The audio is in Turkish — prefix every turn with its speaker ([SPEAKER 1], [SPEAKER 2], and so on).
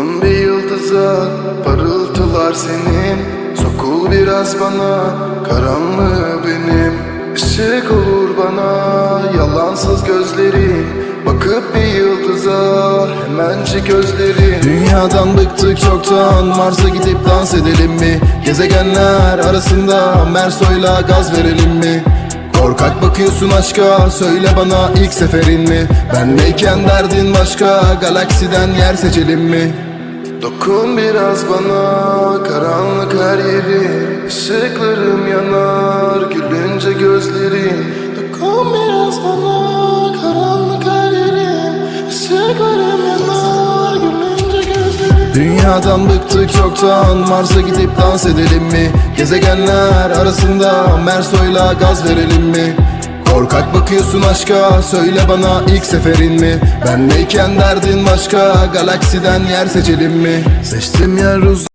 [SPEAKER 1] yıldıza Parıltılar senin Sokul biraz bana Karanlığı benim Işık olur bana Yalansız gözlerin Bakıp bir yıldıza Hemencik gözlerin Dünyadan bıktık çoktan Mars'a gidip dans edelim mi? Gezegenler arasında Merso'yla gaz verelim mi? Korkak bakıyorsun aşka Söyle bana ilk seferin mi? Benleyken derdin başka Galaksiden yer seçelim mi? Dokun biraz bana Karanlık her yeri Işıklarım yanar Gülünce gözlerin Dokun biraz bana Karanlık her yeri Işıklarım yanar Gülünce gözlerin Dünyadan bıktık çoktan Mars'a gidip dans edelim mi? Gezegenler arasında Merso'yla gaz verelim mi? Korkak bakıyorsun aşka Söyle bana ilk seferin mi? Benleyken derdin başka Galaksiden yer seçelim mi? Seçtim yer uzak